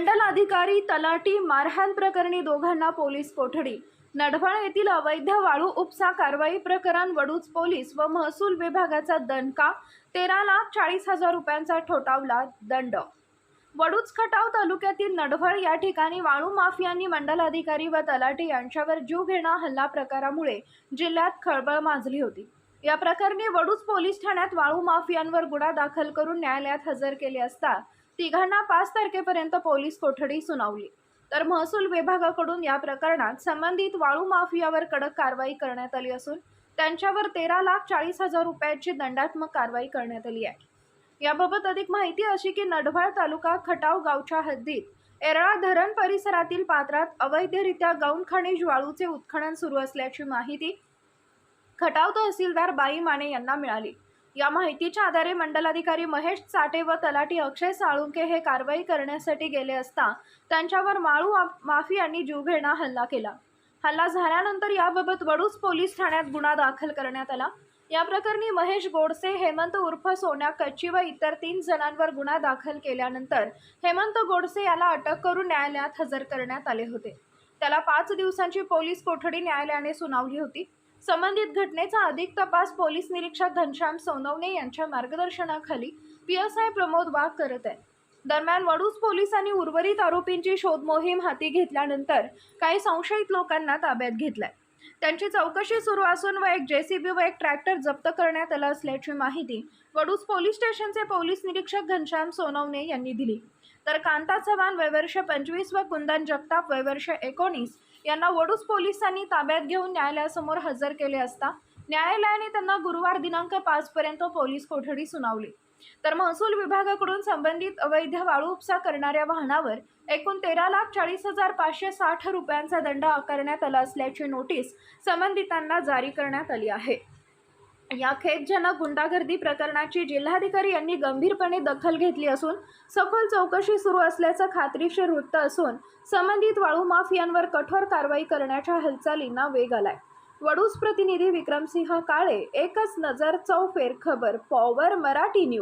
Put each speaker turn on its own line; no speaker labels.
मंडल अधिकारी तलाटी मारहाण प्रकरणी दोघांना पोलीस कोठडी. नडफळ येथील अवैध वाळू उपसा कारवाई प्रकरण वडूज पोलीस व महसूल विभागाचा दणका तेरा लाख चाळीस हजार रुपयांचा ठोठावला दंड. वडूज खटाव तालुक्यातील नडफळ या ठिकाणी वाळू माफियांनी मंडलाधिकारी व तलाठी यांच्यावर जीव घेणा हल्ला प्रकारामुळे जिल्ह्यात खळबळ माजली होती. या प्रकरणी वडूज पोलीस ठाण्यात वाळू माफियांवर गुन्हा दाखल करून न्यायालयात हजर केले असता तिघांना पाच तारखेपर्यंत पोलीस कोठडी सुनावली. तर महसूल विभागाकडून या प्रकरणात संबंधित वाळू माफियावर कडक कारवाई करण्यात आली असून त्यांच्यावर तेरा लाख चाळीस हजार रुपयाची दंडात्मक कारवाई करण्यात आली आहे. याबाबत अधिक माहिती अशी की नडभाळ तालुका खटाव गावच्या हद्दीत एरळा धरण परिसरातील पात्रात अवैधरित्या गौण खनिज वाळूचे उत्खनन सुरू असल्याची माहिती खटाव तहसीलदार बाई माने यांना मिळाली. या माहितीच्या आधारे मंडलाधिकारी महेश चाटे व तलाठी अक्षय साळुंके हे कारवाई करण्यासाठी गेले असता त्यांच्यावर माळू माफी माफियांनी जीवघेणा हल्ला केला. हल्ला झाल्यानंतर याबाबत वडूज पोलीस ठाण्यात गुन्हा दाखल करण्यात आला. या प्रकरणी महेश गोडसे हेमंत उर्फ सोन्या कच्ची व इतर तीन जणांवर गुन्हा दाखल केल्यानंतर हेमंत गोडसे याला अटक करून न्यायालयात हजर करण्यात आले होते. त्याला पाच दिवसांची पोलीस कोठडी न्यायालयाने सुनावली होती. संबंधित घटनेचा अधिक तपास पोलीस निरीक्षक घनश्याम सोनवणे यांच्या मार्गदर्शनाखाली P S I Pramod Wagh करत आहे. दरम्यान वडूज पोलिसांनी उर्वरित आरोपींची शोध मोहीम हाती घेतल्यानंतर काही संशयित लोकांना ताब्यात घेतलाय. त्यांची चौकशी सुरू असून व एक जेसीबी व एक ट्रॅक्टर जप्त करण्यात आला असल्याची माहिती वडूज पोलीस स्टेशनचे पोलीस निरीक्षक घनश्याम सोनवणे यांनी दिली. तर कांता चव्हाण वयवर्ष पंचवीस व कुंदन जगताप वयवर्ष एकोणीस यांना वडूज पोलिसांनी ताब्यात घेऊन न्यायालयासमोर हजर केले असता न्यायालयाने त्यांना गुरुवार दिनांक पाचपर्यंत पोलीस कोठडी सुनावली. तर महसूल विभागाकडून संबंधित अवैध वाळू उपसा करणाऱ्या वाहनावर एकूण तेरा लाख चाळीस हजार पाचशे साठ रुपयांचा दंड आकारण्यात आला असल्याची नोटीस संबंधितांना जारी करण्यात आली आहे. या खेदजनक गुंडागर्दी प्रकरणाची जिल्हाधिकारी यांनी गंभीरपणे दखल घेतली असून सखोल चौकशी सुरू असल्याचं खात्रीशीर वृत्त असून संबंधित वाळू माफियांवर कठोर कारवाई करण्याच्या हालचालींना वेग आलाय. वडूस प्रतिनिधी विक्रमसिंह काळे एकच नजर चौफेर खबर पॉवर मराठी न्यूज.